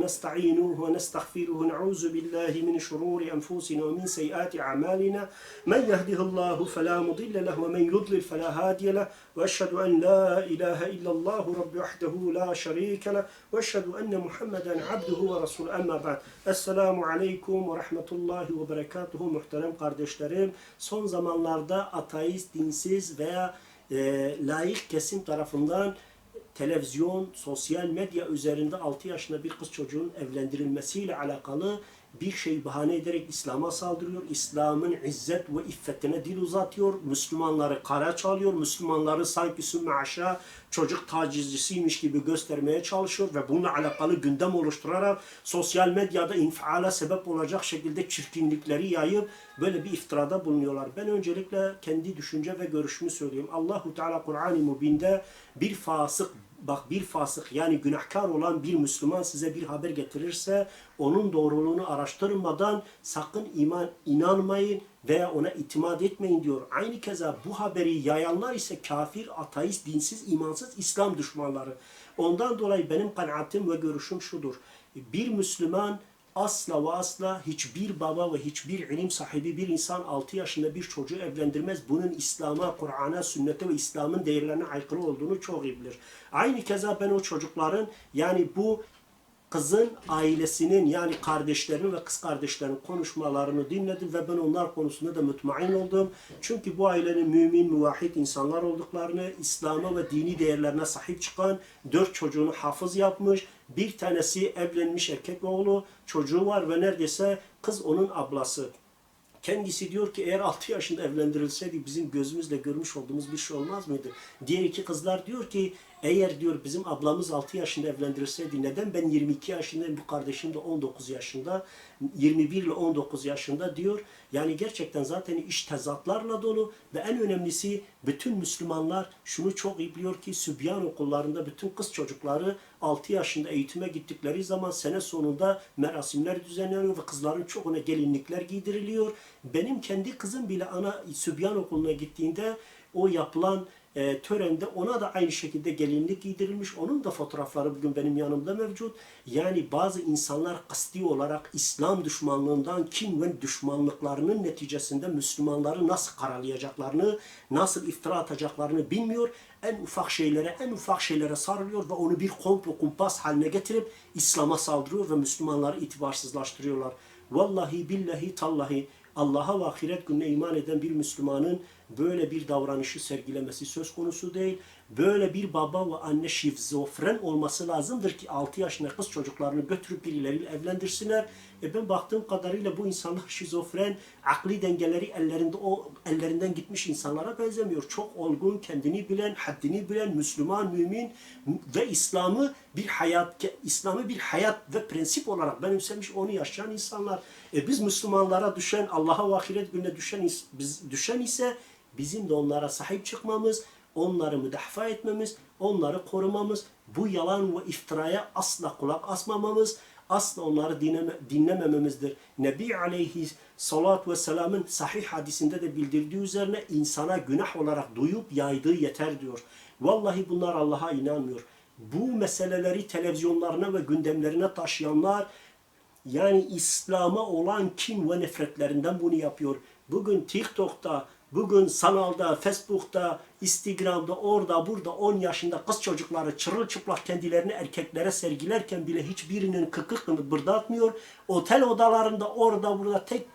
Nestainuhu ve nestağfiruhu. Na'uzu billahi min şururi enfusina ve min seyyiati a'malina. Men yehdihillahu fela mudille lehu ve men yudlil fela hadiye lehu. Ve eşhedü en la ilahe illallah rabbi vahdehu la şerike lehu ve eşhedü enne Muhammeden abduhu ve resulü. Amma ba'd. Esselamu aleyküm ve rahmetullahi ve berekatuhu muhterem kardeşlerim. Son zamanlarda ateist, dinsiz veya e, laik kesim tarafından televizyon, sosyal medya üzerinde 6 yaşında bir kız çocuğun evlendirilmesiyle alakalı bir şey bahane ederek İslam'a saldırıyor. İslam'ın izzet ve iffetine dil uzatıyor. Müslümanları kara çalıyor. Müslümanları sanki sümme aşağı çocuk tacizcisiymiş gibi göstermeye çalışıyor ve bununla alakalı gündem oluşturarak sosyal medyada infiala sebep olacak şekilde çirkinlikleri yayıp böyle bir iftirada bulunuyorlar. Ben öncelikle kendi düşünce ve görüşümü söyleyeyim. Allahu Teala Kur'an-ı Mubin'de bir fasık bak bir fasık yani günahkar olan bir Müslüman size bir haber getirirse onun doğruluğunu araştırmadan sakın iman inanmayın veya ona itimat etmeyin diyor. Aynı keza bu haberi yayanlar ise kafir, ateist, dinsiz, imansız İslam düşmanları. Ondan dolayı benim kanaatim ve görüşüm şudur. Bir Müslüman asla ve asla hiçbir baba ve hiçbir ilim sahibi bir insan 6 yaşında bir çocuğu evlendirmez. Bunun İslam'a, Kur'an'a, sünnete ve İslam'ın değerlerine aykırı olduğunu çok iyi bilir. Aynı keza ben o çocukların yani bu kızın ailesinin yani kardeşlerinin ve kız kardeşlerinin konuşmalarını dinledim ve ben onlar konusunda da mutmain oldum. Çünkü bu ailenin mümin, muvahhid insanlar olduklarını, İslam'a ve dini değerlerine sahip çıkan dört çocuğunu hafız yapmış. Bir tanesi evlenmiş erkek oğlu, çocuğu var ve neredeyse kız onun ablası. Kendisi diyor ki eğer 6 yaşında evlendirilseydi bizim gözümüzle görmüş olduğumuz bir şey olmaz mıydı? Diğer iki kızlar diyor ki eğer diyor bizim ablamız 6 yaşında evlendirilseydi neden ben 22 yaşındayım bu kardeşim de 19 yaşında 21 ile 19 yaşında diyor. Yani gerçekten zaten iş tezatlarla dolu ve en önemlisi bütün Müslümanlar şunu çok iyi biliyor ki Sübyan okullarında bütün kız çocukları 6 yaşında eğitime gittikleri zaman sene sonunda merasimler düzenleniyor ve kızların çoğuna gelinlikler giydiriliyor. Benim kendi kızım bile ana Sübyan okuluna gittiğinde o yapılan e, törende ona da aynı şekilde gelinlik giydirilmiş. Onun da fotoğrafları bugün benim yanımda mevcut. Yani bazı insanlar kasti olarak İslam düşmanlığından kin ve düşmanlıklarının neticesinde Müslümanları nasıl karalayacaklarını, nasıl iftira atacaklarını bilmiyor. En ufak şeylere, en ufak şeylere sarılıyor ve onu bir komplo kumpas haline getirip İslam'a saldırıyor ve Müslümanları itibarsızlaştırıyorlar. Vallahi billahi tallahi Allah'a ve ahiret gününe iman eden bir Müslümanın böyle bir davranışı sergilemesi söz konusu değil. Böyle bir baba ve anne şizofren olması lazımdır ki 6 yaşında kız çocuklarını götürüp birileriyle evlendirsinler. E ben baktığım kadarıyla bu insanlar şizofren, akli dengeleri ellerinde o ellerinden gitmiş insanlara benzemiyor. Çok olgun, kendini bilen, haddini bilen, Müslüman, mümin ve İslam'ı bir hayat, İslam'ı bir hayat ve prensip olarak benimsemiş, onu yaşayan insanlar. E biz Müslümanlara düşen, Allah'a ve ahiret gününe düşen, biz, düşen ise bizim de onlara sahip çıkmamız, onları müdafaa etmemiz, onları korumamız, bu yalan ve iftiraya asla kulak asmamamız, asla onları dinleme, dinlemememizdir. Nebi aleyhi salat ve selamın sahih hadisinde de bildirdiği üzerine insana günah olarak duyup yaydığı yeter diyor. Vallahi bunlar Allah'a inanmıyor. Bu meseleleri televizyonlarına ve gündemlerine taşıyanlar yani İslam'a olan kin ve nefretlerinden bunu yapıyor. Bugün TikTok'ta, bugün sanalda, Facebook'ta, Instagram'da, orada, burada 10 yaşında kız çocukları çırılçıplak kendilerini erkeklere sergilerken bile hiçbirinin kıkık bırdatmıyor. Otel odalarında orada burada tek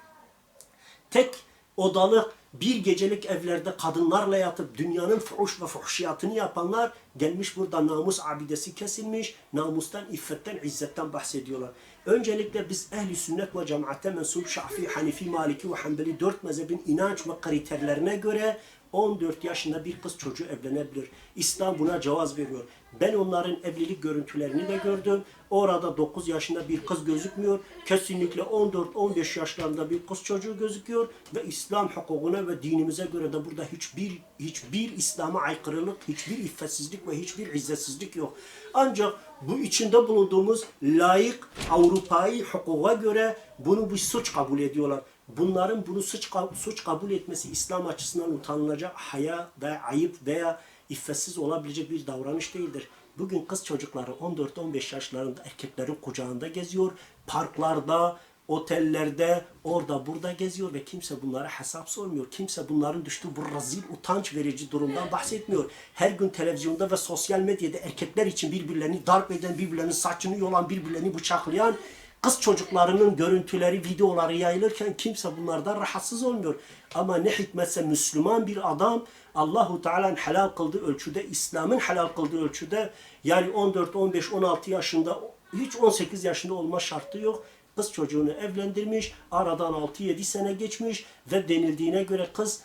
tek odalı bir gecelik evlerde kadınlarla yatıp dünyanın fuhuş ve fuhşiyatını yapanlar gelmiş burada namus abidesi kesilmiş, namustan, iffetten, izzetten bahsediyorlar. Öncelikle biz ehli sünnet ve cemaate mensup Şafii, Hanifi, Maliki ve Hanbeli dört mezhebin inanç ve kriterlerine göre 14 yaşında bir kız çocuğu evlenebilir. İslam buna cevaz veriyor. Ben onların evlilik görüntülerini de gördüm. Orada 9 yaşında bir kız gözükmüyor. Kesinlikle 14-15 yaşlarında bir kız çocuğu gözüküyor ve İslam hukukuna ve dinimize göre de burada hiçbir hiçbir İslam'a aykırılık, hiçbir iffetsizlik ve hiçbir izzetsizlik yok. Ancak bu içinde bulunduğumuz layık Avrupa'yı hukuka göre Bunu bir suç kabul ediyorlar. Bunların bunu suç, suç kabul etmesi İslam açısından utanılacak, haya veya ayıp veya iffetsiz olabilecek bir davranış değildir. Bugün kız çocukları 14-15 yaşlarında erkeklerin kucağında geziyor. Parklarda, otellerde, orada burada geziyor ve kimse bunlara hesap sormuyor. Kimse bunların düştüğü bu rezil, utanç verici durumdan bahsetmiyor. Her gün televizyonda ve sosyal medyada erkekler için birbirlerini darp eden, birbirlerinin saçını yolan, birbirlerini bıçaklayan kız çocuklarının görüntüleri, videoları yayılırken kimse bunlardan rahatsız olmuyor. Ama ne hikmetse Müslüman bir adam Allahu Teala'nın helal kıldığı ölçüde, İslam'ın helal kıldığı ölçüde yani 14, 15, 16 yaşında hiç 18 yaşında olma şartı yok. Kız çocuğunu evlendirmiş, aradan 6-7 sene geçmiş ve denildiğine göre kız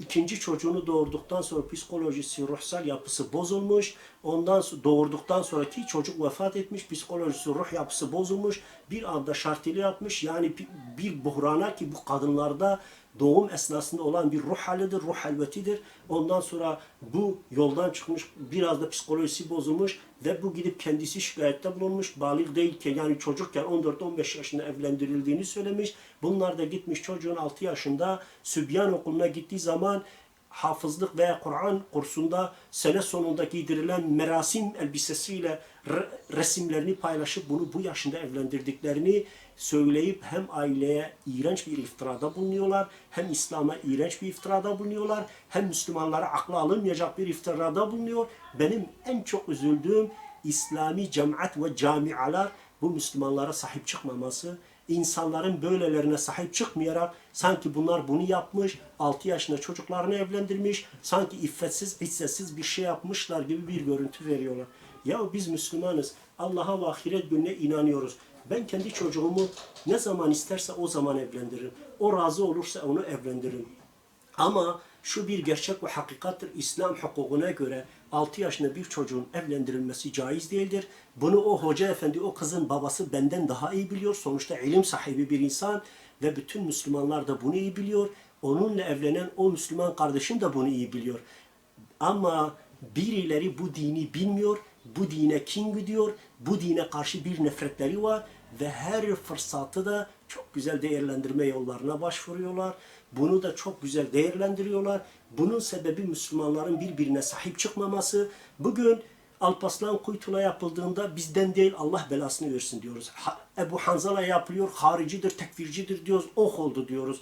ikinci çocuğunu doğurduktan sonra psikolojisi, ruhsal yapısı bozulmuş. Ondan doğurduktan sonraki çocuk vefat etmiş, psikolojisi, ruh yapısı bozulmuş. Bir anda şarteli yapmış. Yani bir buhrana ki bu kadınlarda doğum esnasında olan bir ruh halidir, ruh halvetidir. Ondan sonra bu yoldan çıkmış, biraz da psikolojisi bozulmuş ve bu gidip kendisi şikayette bulunmuş. Balik değilken yani çocukken 14-15 yaşında evlendirildiğini söylemiş. Bunlar da gitmiş çocuğun 6 yaşında Sübyan okuluna gittiği zaman hafızlık veya Kur'an kursunda sene sonunda giydirilen merasim elbisesiyle re- resimlerini paylaşıp bunu bu yaşında evlendirdiklerini söyleyip hem aileye iğrenç bir iftirada bulunuyorlar, hem İslam'a iğrenç bir iftirada bulunuyorlar, hem Müslümanlara akla alınmayacak bir iftirada bulunuyor. Benim en çok üzüldüğüm İslami cemaat ve camialar bu Müslümanlara sahip çıkmaması, insanların böylelerine sahip çıkmayarak sanki bunlar bunu yapmış, 6 yaşında çocuklarını evlendirmiş, sanki iffetsiz, izzetsiz bir şey yapmışlar gibi bir görüntü veriyorlar. Ya biz Müslümanız, Allah'a ve ahiret gününe inanıyoruz. Ben kendi çocuğumu ne zaman isterse o zaman evlendiririm. O razı olursa onu evlendiririm. Ama şu bir gerçek ve hakikattir. İslam hukukuna göre 6 yaşında bir çocuğun evlendirilmesi caiz değildir. Bunu o hoca efendi, o kızın babası benden daha iyi biliyor. Sonuçta ilim sahibi bir insan ve bütün Müslümanlar da bunu iyi biliyor. Onunla evlenen o Müslüman kardeşim de bunu iyi biliyor. Ama birileri bu dini bilmiyor, bu dine kin gidiyor, bu dine karşı bir nefretleri var ve her fırsatı da çok güzel değerlendirme yollarına başvuruyorlar. Bunu da çok güzel değerlendiriyorlar. Bunun sebebi Müslümanların birbirine sahip çıkmaması. Bugün Alpaslan Kuytu'la yapıldığında bizden değil Allah belasını versin diyoruz. Ha- Ebu Hanzala yapılıyor, haricidir, tekfircidir diyoruz, oh oldu diyoruz.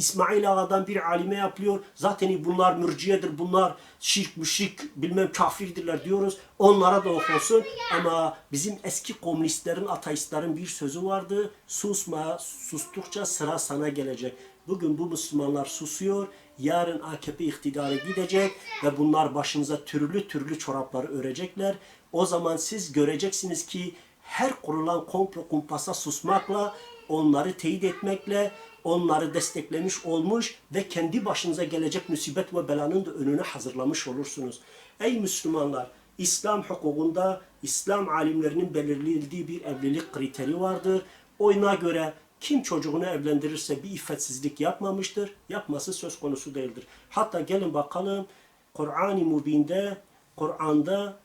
İsmail Ağa'dan bir alime yapılıyor. Zaten bunlar mürciyedir, bunlar şirk, müşrik, bilmem kafirdirler diyoruz. Onlara da ok olsun. Ama bizim eski komünistlerin, ateistlerin bir sözü vardı. Susma, sustukça sıra sana gelecek. Bugün bu Müslümanlar susuyor. Yarın AKP iktidara gidecek ve bunlar başınıza türlü türlü çorapları örecekler. O zaman siz göreceksiniz ki her kurulan komplo kumpasa susmakla, onları teyit etmekle, onları desteklemiş olmuş ve kendi başınıza gelecek musibet ve belanın da önüne hazırlamış olursunuz. Ey Müslümanlar! İslam hukukunda İslam alimlerinin belirlediği bir evlilik kriteri vardır. Oyuna göre kim çocuğunu evlendirirse bir iffetsizlik yapmamıştır. Yapması söz konusu değildir. Hatta gelin bakalım Kur'an-ı Mubin'de, Kur'an'da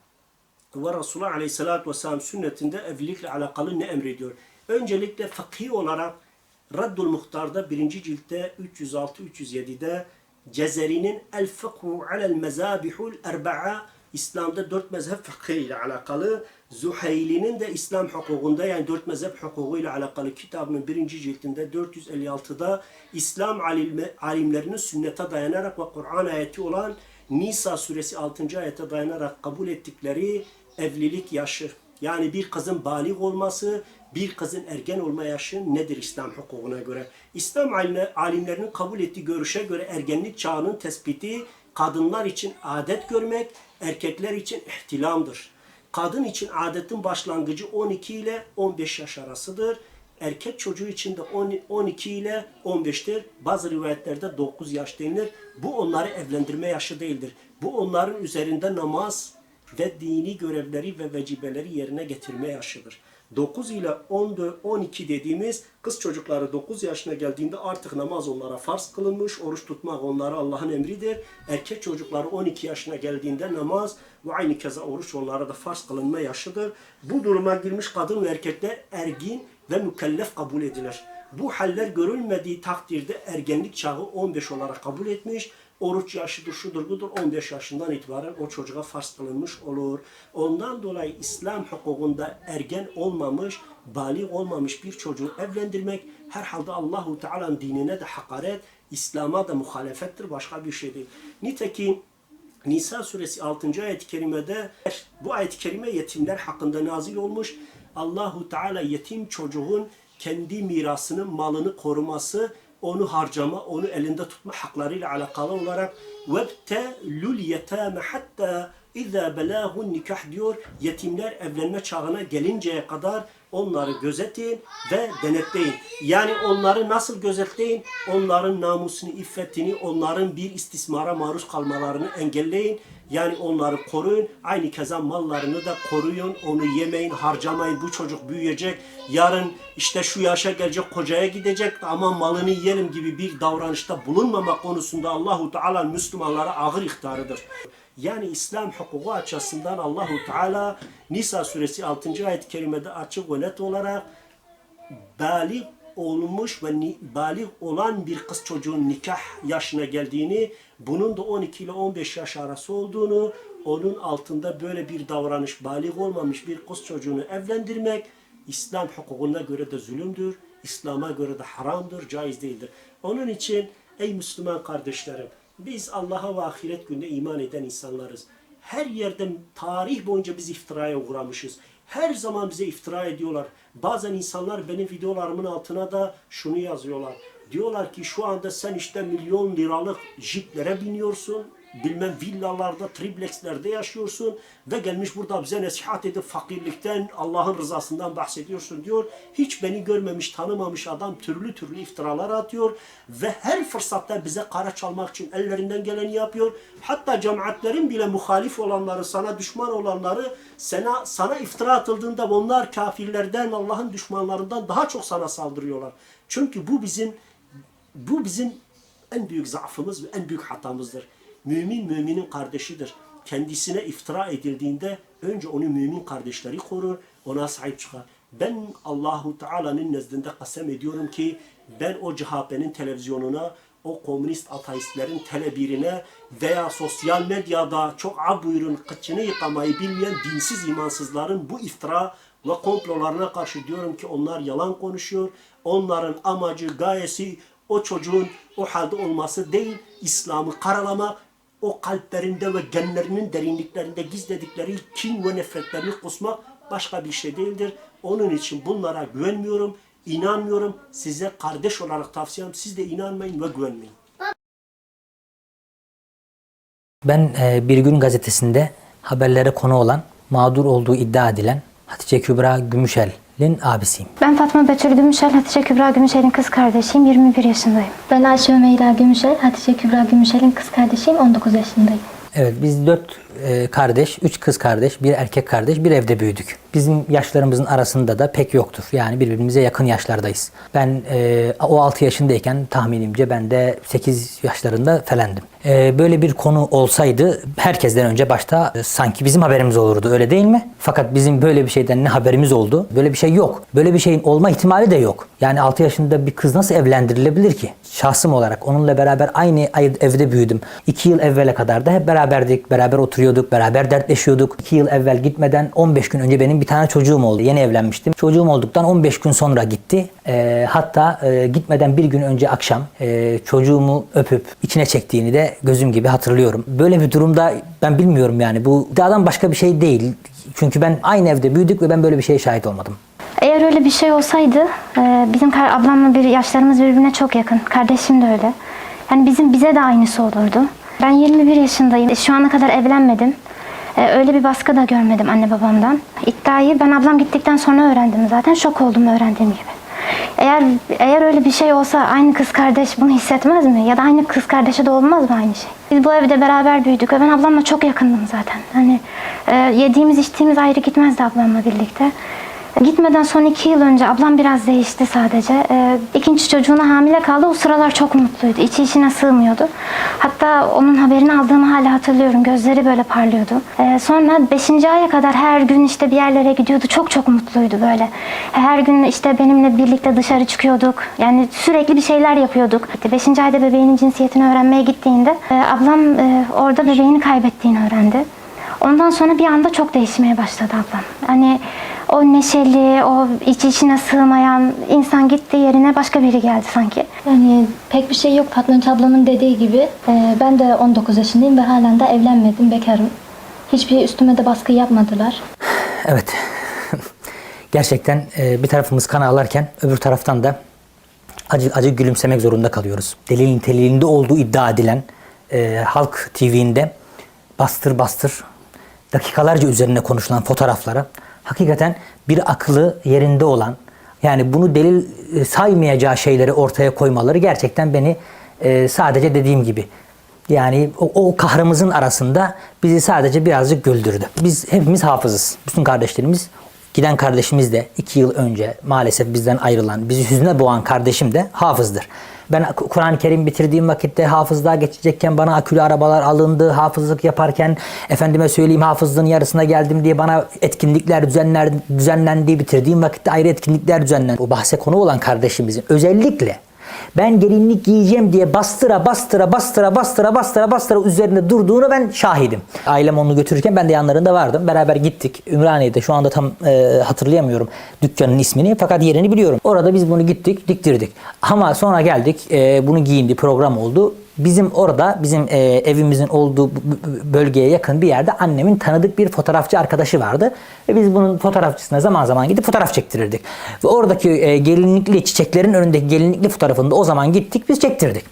ve Resulullah Aleyhisselatü Vesselam sünnetinde evlilikle alakalı ne emrediyor? Öncelikle fıkhi olarak Raddul Muhtar'da birinci ciltte 306-307'de Cezeri'nin El Fıkhu Alel Mezabihul Erba'a İslam'da dört mezhep fıkhı ile alakalı Zuhayli'nin de İslam hukukunda yani dört mezhep hukuku ile alakalı kitabının birinci ciltinde 456'da İslam alim, alimlerinin sünnete dayanarak ve Kur'an ayeti olan Nisa suresi 6. ayete dayanarak kabul ettikleri evlilik yaşı. Yani bir kızın balik olması, bir kızın ergen olma yaşı nedir İslam hukukuna göre? İslam alimle- alimlerinin kabul ettiği görüşe göre ergenlik çağının tespiti kadınlar için adet görmek, erkekler için ihtilamdır. Kadın için adetin başlangıcı 12 ile 15 yaş arasıdır. Erkek çocuğu için de 10 12 ile 15'tir. Bazı rivayetlerde 9 yaş denilir. Bu onları evlendirme yaşı değildir. Bu onların üzerinde namaz ve dini görevleri ve vecibeleri yerine getirme yaşıdır. 9 ile 14, 12 dediğimiz kız çocukları 9 yaşına geldiğinde artık namaz onlara farz kılınmış, oruç tutmak onlara Allah'ın emridir. Erkek çocukları 12 yaşına geldiğinde namaz ve aynı keza oruç onlara da farz kılınma yaşıdır. Bu duruma girmiş kadın ve erkekler ergin ve mükellef kabul edilir. Bu haller görülmediği takdirde ergenlik çağı 15 olarak kabul etmiş. Oruç yaşıdır, şudur budur 15 yaşından itibaren o çocuğa farz kılınmış olur. Ondan dolayı İslam hukukunda ergen olmamış, balik olmamış bir çocuğu evlendirmek herhalde Allahu Teala'nın dinine de hakaret, İslam'a da muhalefettir, başka bir şey değil. Nitekim Nisa suresi 6. ayet-i kerimede bu ayet-i kerime yetimler hakkında nazil olmuş. Allahu Teala yetim çocuğun kendi mirasının malını koruması, onu harcama, onu elinde tutma haklarıyla alakalı olarak وَبْتَلُوا الْيَتَامَ hatta اِذَا بَلَاهُ nikah diyor. Yetimler evlenme çağına gelinceye kadar onları gözetin ve denetleyin. Yani onları nasıl gözetleyin? Onların namusunu, iffetini, onların bir istismara maruz kalmalarını engelleyin. yani onları koruyun. Aynı keza mallarını da koruyun. Onu yemeyin, harcamayın. Bu çocuk büyüyecek. Yarın işte şu yaşa gelecek, kocaya gidecek ama malını yiyelim gibi bir davranışta bulunmamak konusunda Allahu Teala Müslümanlara ağır ihtarıdır. Yani İslam hukuku açısından Allahu Teala Nisa suresi 6. ayet-i kerimede açık ve net olarak balik olmuş ve balik olan bir kız çocuğun nikah yaşına geldiğini, bunun da 12 ile 15 yaş arası olduğunu, onun altında böyle bir davranış, balik olmamış bir kız çocuğunu evlendirmek, İslam hukukuna göre de zulümdür, İslam'a göre de haramdır, caiz değildir. Onun için ey Müslüman kardeşlerim, biz Allah'a ve ahiret gününe iman eden insanlarız. Her yerde tarih boyunca biz iftiraya uğramışız. Her zaman bize iftira ediyorlar. Bazen insanlar benim videolarımın altına da şunu yazıyorlar. Diyorlar ki şu anda sen işte milyon liralık jiplere biniyorsun. Bilmem villalarda, triplexlerde yaşıyorsun ve gelmiş burada bize nasihat edip fakirlikten, Allah'ın rızasından bahsediyorsun diyor. Hiç beni görmemiş, tanımamış adam türlü türlü iftiralar atıyor ve her fırsatta bize kara çalmak için ellerinden geleni yapıyor. Hatta cemaatlerin bile muhalif olanları, sana düşman olanları sana, sana iftira atıldığında onlar kafirlerden, Allah'ın düşmanlarından daha çok sana saldırıyorlar. Çünkü bu bizim bu bizim en büyük zaafımız ve en büyük hatamızdır. Mümin müminin kardeşidir. Kendisine iftira edildiğinde önce onu mümin kardeşleri korur, ona sahip çıkar. Ben Allahu Teala'nın nezdinde kasem ediyorum ki ben o CHP'nin televizyonuna, o komünist ateistlerin telebirine veya sosyal medyada çok ab buyurun kıçını yıkamayı bilmeyen dinsiz imansızların bu iftira ve komplolarına karşı diyorum ki onlar yalan konuşuyor. Onların amacı, gayesi o çocuğun o halde olması değil, İslam'ı karalamak, o kalplerinde ve genlerinin derinliklerinde gizledikleri kin ve nefretlerini kusmak başka bir şey değildir. Onun için bunlara güvenmiyorum, inanmıyorum. Size kardeş olarak tavsiyem siz de inanmayın ve güvenmeyin. Ben e, Bir Gün gazetesinde haberlere konu olan, mağdur olduğu iddia edilen Hatice Kübra Gümüşel'in abisiyim. Ben Fatma Betül Gümüşel, Hatice Kübra Gümüşel'in kız kardeşiyim. 21 yaşındayım. Ben Ayşe Ömeyla Gümüşel, Hatice Kübra Gümüşel'in kız kardeşiyim, 19 yaşındayım. Evet biz dört kardeş, üç kız kardeş, bir erkek kardeş, bir evde büyüdük. Bizim yaşlarımızın arasında da pek yoktur. Yani birbirimize yakın yaşlardayız. Ben e, o 6 yaşındayken tahminimce ben de 8 yaşlarında falandım. E, böyle bir konu olsaydı herkesten önce başta e, sanki bizim haberimiz olurdu öyle değil mi? Fakat bizim böyle bir şeyden ne haberimiz oldu? Böyle bir şey yok. Böyle bir şeyin olma ihtimali de yok. Yani 6 yaşında bir kız nasıl evlendirilebilir ki? Şahsım olarak onunla beraber aynı ay- evde büyüdüm. 2 yıl evvele kadar da hep beraberdik, beraber oturuyorduk, beraber dertleşiyorduk. 2 yıl evvel gitmeden 15 gün önce benim bir tane çocuğum oldu. Yeni evlenmiştim. Çocuğum olduktan 15 gün sonra gitti. Ee, hatta e, gitmeden bir gün önce akşam e, çocuğumu öpüp içine çektiğini de gözüm gibi hatırlıyorum. Böyle bir durumda ben bilmiyorum yani bu iddiadan başka bir şey değil. Çünkü ben aynı evde büyüdük ve ben böyle bir şeye şahit olmadım. Eğer öyle bir şey olsaydı, e, bizim ablamla bir yaşlarımız birbirine çok yakın. Kardeşim de öyle. Yani bizim bize de aynısı olurdu. Ben 21 yaşındayım. Şu ana kadar evlenmedim. E, Öyle bir baskı da görmedim anne babamdan. İddiayı ben ablam gittikten sonra öğrendim zaten. Şok oldum öğrendiğim gibi. Eğer eğer öyle bir şey olsa aynı kız kardeş bunu hissetmez mi? Ya da aynı kız kardeşe de olmaz mı aynı şey? Biz bu evde beraber büyüdük ve ben ablamla çok yakındım zaten. Hani e, yediğimiz içtiğimiz ayrı gitmezdi ablamla birlikte. Gitmeden son iki yıl önce ablam biraz değişti sadece. Ee, ikinci çocuğuna hamile kaldı. O sıralar çok mutluydu. İçi içine sığmıyordu. Hatta onun haberini aldığımı hala hatırlıyorum. Gözleri böyle parlıyordu. Ee, sonra beşinci aya kadar her gün işte bir yerlere gidiyordu. Çok çok mutluydu böyle. Her gün işte benimle birlikte dışarı çıkıyorduk. Yani sürekli bir şeyler yapıyorduk. Beşinci ayda bebeğinin cinsiyetini öğrenmeye gittiğinde e, ablam e, orada bebeğini kaybettiğini öğrendi. Ondan sonra bir anda çok değişmeye başladı ablam. Hani o neşeli, o iç içine sığmayan insan gitti yerine başka biri geldi sanki. Yani pek bir şey yok Fatma Gül ablamın dediği gibi. Ee, ben de 19 yaşındayım ve halen de evlenmedim, bekarım. Hiçbir üstüme de baskı yapmadılar. Evet. Gerçekten e, bir tarafımız kan ağlarken öbür taraftan da acı acı gülümsemek zorunda kalıyoruz. Delil niteliğinde olduğu iddia edilen e, Halk TV'inde bastır bastır dakikalarca üzerine konuşulan fotoğraflara hakikaten bir aklı yerinde olan yani bunu delil e, saymayacağı şeyleri ortaya koymaları gerçekten beni e, sadece dediğim gibi yani o, o kahrımızın arasında bizi sadece birazcık güldürdü. Biz hepimiz hafızız. Bütün kardeşlerimiz Giden kardeşimiz de iki yıl önce maalesef bizden ayrılan, bizi hüzne boğan kardeşim de hafızdır. Ben Kur'an-ı Kerim bitirdiğim vakitte hafızlığa geçecekken bana akülü arabalar alındı. Hafızlık yaparken efendime söyleyeyim hafızlığın yarısına geldim diye bana etkinlikler düzenler, düzenlendi. Bitirdiğim vakitte ayrı etkinlikler düzenlendi. O bahse konu olan kardeşimizin özellikle ben gelinlik giyeceğim diye bastıra bastıra bastıra bastıra bastıra bastıra üzerinde durduğunu ben şahidim. Ailem onu götürürken ben de yanlarında vardım. Beraber gittik. Ümraniye'de şu anda tam e, hatırlayamıyorum dükkanın ismini fakat yerini biliyorum. Orada biz bunu gittik diktirdik. Ama sonra geldik e, bunu giyindi program oldu. Bizim orada bizim e, evimizin olduğu bölgeye yakın bir yerde annemin tanıdık bir fotoğrafçı arkadaşı vardı. Ve biz bunun fotoğrafçısına zaman zaman gidip fotoğraf çektirirdik. Ve oradaki e, gelinlikli çiçeklerin önündeki gelinlikli fotoğrafını da o zaman gittik biz çektirdik.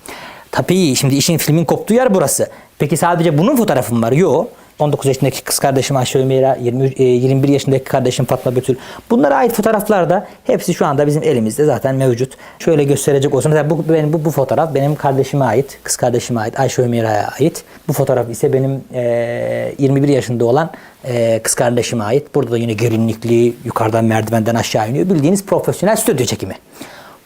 Tabii şimdi işin filmin koptuğu yer burası. Peki sadece bunun fotoğrafı mı var? Yok. 19 yaşındaki kız kardeşim Ayşe Ömeyra, 23, e, 21 yaşındaki kardeşim Fatma Betül. Bunlara ait fotoğraflar da hepsi şu anda bizim elimizde zaten mevcut. Şöyle gösterecek olsam mesela bu, benim, bu, bu fotoğraf benim kardeşime ait, kız kardeşime ait, Ayşe Ömeyra'ya ait. Bu fotoğraf ise benim e, 21 yaşında olan e, kız kardeşime ait. Burada da yine gelinlikli, yukarıdan merdivenden aşağı iniyor. Bildiğiniz profesyonel stüdyo çekimi.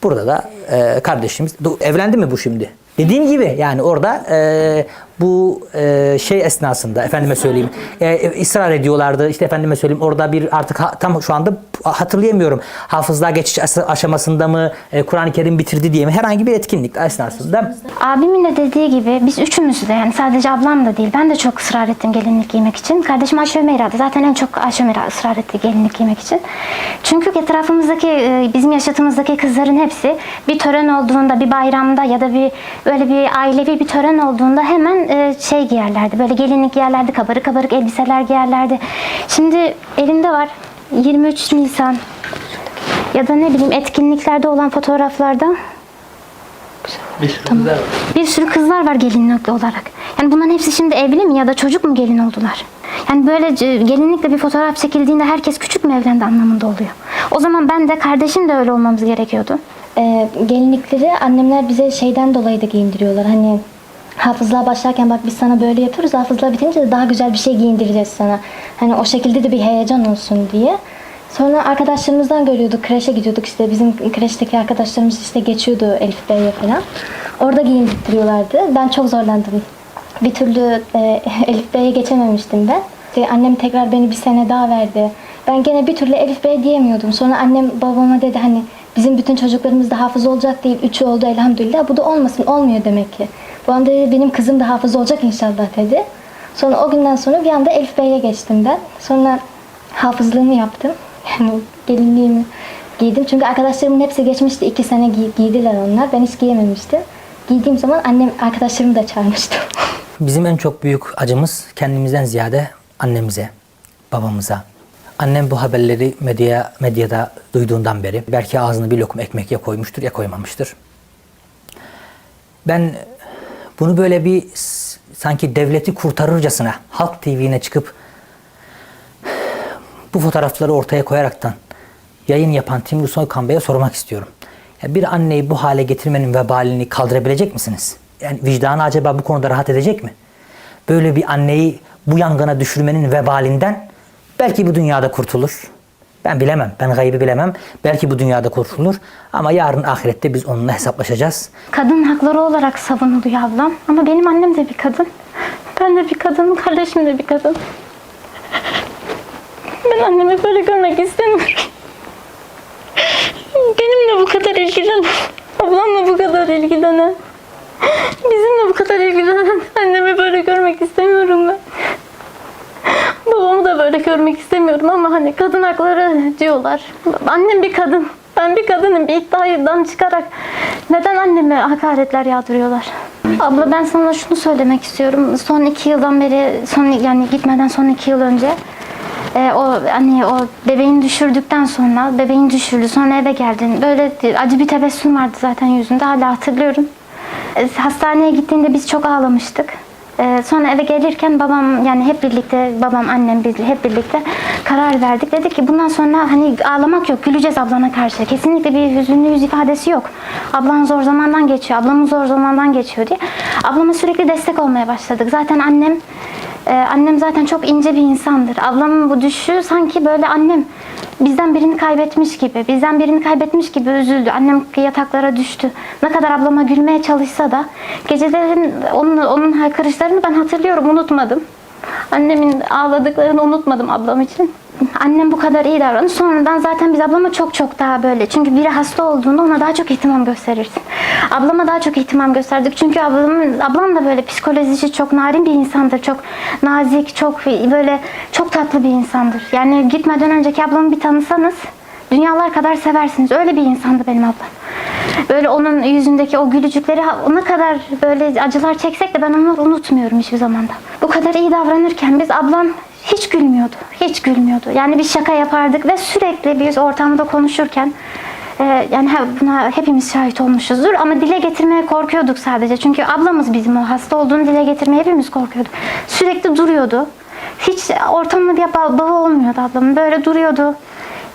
Burada da e, kardeşimiz evlendi mi bu şimdi? Dediğim gibi yani orada e, bu e, şey esnasında efendime söyleyeyim e, e, ısrar ediyorlardı. İşte efendime söyleyeyim orada bir artık ha- tam şu anda hatırlayamıyorum hafızlığa geçiş as- aşamasında mı e, Kur'an-ı Kerim bitirdi diye mi herhangi bir etkinlik esnasında Abimin de dediği gibi biz üçümüz de yani sadece ablam da değil ben de çok ısrar ettim gelinlik giymek için. Kardeşim Ayşe Ömeyra da zaten en çok Ayşe Ömeyra ısrar etti gelinlik giymek için. Çünkü etrafımızdaki e, bizim yaşatımızdaki kızların hepsi bir tören olduğunda bir bayramda ya da bir böyle bir ailevi bir tören olduğunda hemen e, şey giyerlerdi. Böyle gelinlik giyerlerdi, kabarık kabarık elbiseler giyerlerdi. Şimdi elimde var 23 Nisan ya da ne bileyim etkinliklerde olan fotoğraflarda bir sürü kızlar var gelinlikli olarak. Yani bunların hepsi şimdi evli mi ya da çocuk mu gelin oldular? Yani böyle e, gelinlikle bir fotoğraf çekildiğinde herkes küçük mü evlendi anlamında oluyor. O zaman ben de kardeşim de öyle olmamız gerekiyordu. Ee, gelinlikleri annemler bize şeyden dolayı da giyindiriyorlar. Hani hafızlığa başlarken bak biz sana böyle yapıyoruz. Hafızlığa bitince de daha güzel bir şey giyindireceğiz sana. Hani o şekilde de bir heyecan olsun diye. Sonra arkadaşlarımızdan görüyorduk. Kreşe gidiyorduk işte. Bizim kreşteki arkadaşlarımız işte geçiyordu Elif Bey'e falan. Orada giyindirtiyorlardı. Ben çok zorlandım. Bir türlü e, Elif Bey'e geçememiştim ben. İşte annem tekrar beni bir sene daha verdi. Ben gene bir türlü Elif Bey diyemiyordum. Sonra annem babama dedi hani bizim bütün çocuklarımız da hafız olacak değil. Üçü oldu elhamdülillah. Bu da olmasın. Olmuyor demek ki. Babam dedi benim kızım da hafız olacak inşallah dedi. Sonra o günden sonra bir anda Elif Bey'e geçtim ben. Sonra hafızlığımı yaptım. Yani gelinliğimi giydim. Çünkü arkadaşlarımın hepsi geçmişti. iki sene giy- giydiler onlar. Ben hiç giyememiştim. Giydiğim zaman annem arkadaşlarımı da çağırmıştı. Bizim en çok büyük acımız kendimizden ziyade annemize, babamıza. Annem bu haberleri medya, medyada duyduğundan beri belki ağzına bir lokum ekmek ya koymuştur ya koymamıştır. Ben bunu böyle bir sanki devleti kurtarırcasına Halk TV'ne çıkıp bu fotoğrafları ortaya koyaraktan yayın yapan Timur Soykan Bey'e sormak istiyorum. Ya bir anneyi bu hale getirmenin vebalini kaldırabilecek misiniz? Yani vicdanı acaba bu konuda rahat edecek mi? Böyle bir anneyi bu yangına düşürmenin vebalinden belki bu dünyada kurtulur. Ben bilemem. Ben gaybı bilemem. Belki bu dünyada kurtulur ama yarın ahirette biz onunla hesaplaşacağız. Kadın hakları olarak savunuluyor ablam. Ama benim annem de bir kadın. Ben de bir kadınım, kardeşim de bir kadın. Ben annemi böyle görmek istemiyorum. Benimle bu kadar ilgilenen, ablamla bu kadar ilgilenen, bizimle bu kadar ilgilenen annemi böyle görmek istemiyorum ben. Babamı da böyle görmek istemiyorum ama hani kadın hakları diyorlar. Annem bir kadın. Ben bir kadının bir iddiadan çıkarak neden anneme hakaretler yağdırıyorlar? Abla ben sana şunu söylemek istiyorum. Son iki yıldan beri, son yani gitmeden son iki yıl önce e, o hani o bebeğini düşürdükten sonra bebeğini düşürdü sonra eve geldin. Böyle acı bir tebessüm vardı zaten yüzünde hala hatırlıyorum. E, Hastaneye gittiğinde biz çok ağlamıştık. Ee, sonra eve gelirken babam yani hep birlikte babam annem biz hep birlikte karar verdik. Dedik ki bundan sonra hani ağlamak yok güleceğiz ablana karşı. Kesinlikle bir hüzünlü yüz ifadesi yok. Ablan zor zamandan geçiyor. Ablamın zor zamandan geçiyor diye. Ablama sürekli destek olmaya başladık. Zaten annem e, annem zaten çok ince bir insandır. Ablamın bu düşüşü sanki böyle annem bizden birini kaybetmiş gibi, bizden birini kaybetmiş gibi üzüldü. Annem yataklara düştü. Ne kadar ablama gülmeye çalışsa da gecelerin onun, onun haykırışlarını ben hatırlıyorum, unutmadım. Annemin ağladıklarını unutmadım ablam için. Annem bu kadar iyi davranır. Sonradan zaten biz ablama çok çok daha böyle. Çünkü biri hasta olduğunda ona daha çok ihtimam gösterirsin. Ablama daha çok ihtimam gösterdik. Çünkü ablamın, ablam da böyle psikolojisi çok narin bir insandır. Çok nazik, çok böyle çok tatlı bir insandır. Yani gitmeden önceki ablamı bir tanısanız dünyalar kadar seversiniz. Öyle bir insandı benim ablam. Böyle onun yüzündeki o gülücükleri ona kadar böyle acılar çeksek de ben onları unutmuyorum hiçbir zamanda. Bu kadar iyi davranırken biz ablam hiç gülmüyordu. Hiç gülmüyordu. Yani bir şaka yapardık ve sürekli biz ortamda konuşurken e, yani buna hepimiz şahit olmuşuzdur ama dile getirmeye korkuyorduk sadece. Çünkü ablamız bizim o hasta olduğunu dile getirmeye hepimiz korkuyorduk. Sürekli duruyordu. Hiç ortamda bir ba- bağı olmuyordu ablamın. Böyle duruyordu.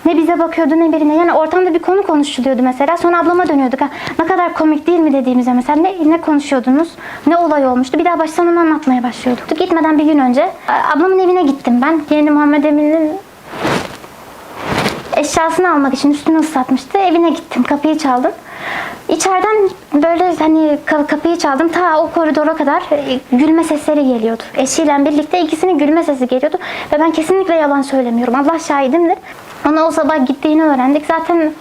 Ne bize bakıyordu ne birine. Yani ortamda bir konu konuşuluyordu mesela. Sonra ablama dönüyorduk. Ha, ne kadar komik değil mi dediğimizde mesela ne, ne konuşuyordunuz? Ne olay olmuştu? Bir daha baştan onu anlatmaya başlıyorduk. Gitmeden bir gün önce ablamın evine gittim ben. Yeni Muhammed Emin'in eşyasını almak için üstünü ıslatmıştı. Evine gittim. Kapıyı çaldım. İçeriden böyle hani ka- kapıyı çaldım. Ta o koridora kadar e, gülme sesleri geliyordu. Eşiyle birlikte ikisinin gülme sesi geliyordu. Ve ben kesinlikle yalan söylemiyorum. Allah şahidimdir. Ona o sabah gittiğini öğrendik. Zaten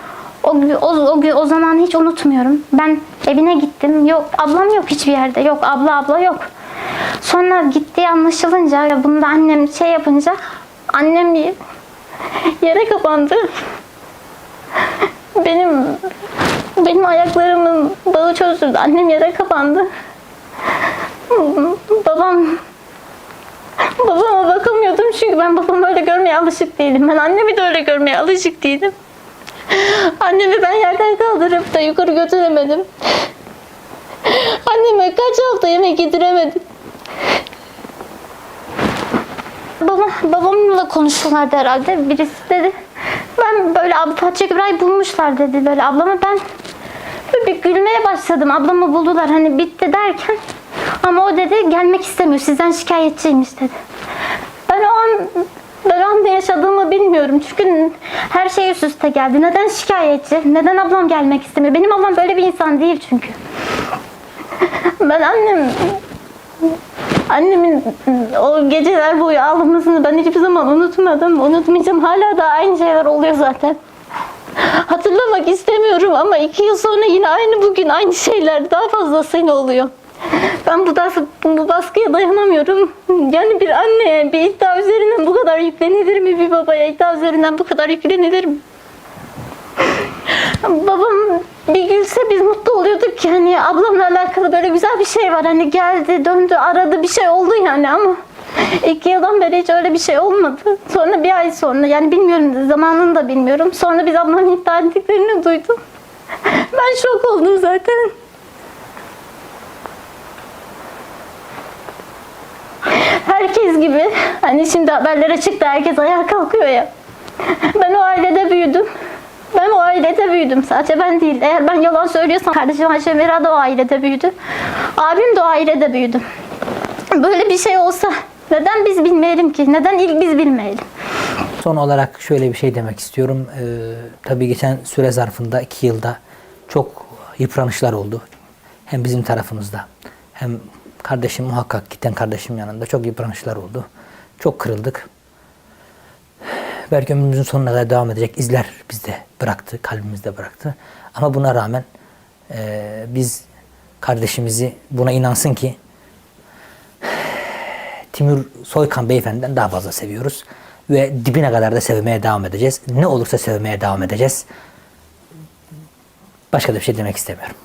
o, o, o, o zaman hiç unutmuyorum. Ben evine gittim. Yok ablam yok hiçbir yerde. Yok abla abla yok. Sonra gittiği anlaşılınca bunu da annem şey yapınca annem yere kapandı. Benim benim ayaklarımın bağı çözüldü. Annem yere kapandı. Babam babama bakamıyordum çünkü ben babamı öyle görmeye alışık değilim. Ben annemi de öyle görmeye alışık değilim. Annemi ben yerden kaldırıp da yukarı götüremedim. Anneme kaç hafta yemek yediremedim. Babam, babamla konuşuyorlardı herhalde. Birisi dedi. Ben böyle abla Fatih İbrahim bulmuşlar dedi böyle ablama. Ben böyle bir gülmeye başladım. Ablamı buldular hani bitti derken. Ama o dedi gelmek istemiyor. Sizden şikayetçiymiş dedi. Ben o an ben o an ne yaşadığımı bilmiyorum. Çünkü her şey üst üste geldi. Neden şikayetçi? Neden ablam gelmek istemiyor? Benim ablam böyle bir insan değil çünkü. Ben annem Annemin o geceler boyu ağlamasını ben hiçbir zaman unutmadım. Unutmayacağım. Hala da aynı şeyler oluyor zaten. Hatırlamak istemiyorum ama iki yıl sonra yine aynı bugün aynı şeyler daha fazlasıyla oluyor. Ben bu, das, bu baskıya dayanamıyorum. Yani bir anneye bir iddia üzerinden bu kadar yüklenilir mi? Bir babaya iddia üzerinden bu kadar yüklenilir mi? Babam bir gülse biz mutlu oluyorduk ki hani ablamla alakalı böyle güzel bir şey var. Hani geldi döndü aradı bir şey oldu yani ama iki yıldan beri hiç öyle bir şey olmadı. Sonra bir ay sonra yani bilmiyorum zamanını da bilmiyorum. Sonra biz ablamın iddia ettiklerini duydum. Ben şok oldum zaten. Herkes gibi hani şimdi haberlere çıktı herkes ayağa kalkıyor ya. Ben o ailede büyüdüm. Ben o ailede büyüdüm. Sadece ben değil. Eğer ben yalan söylüyorsam kardeşim Ayşe Mira da o ailede büyüdü. Abim de o ailede büyüdü. Böyle bir şey olsa neden biz bilmeyelim ki? Neden ilk biz bilmeyelim? Son olarak şöyle bir şey demek istiyorum. Ee, tabii geçen süre zarfında iki yılda çok yıpranışlar oldu. Hem bizim tarafımızda hem kardeşim muhakkak giden kardeşim yanında çok yıpranışlar oldu. Çok kırıldık. Belki ömrümüzün sonuna kadar devam edecek izler bizde bıraktı, kalbimizde bıraktı. Ama buna rağmen e, biz kardeşimizi buna inansın ki Timur Soykan beyefendiden daha fazla seviyoruz. Ve dibine kadar da sevmeye devam edeceğiz. Ne olursa sevmeye devam edeceğiz. Başka da bir şey demek istemiyorum.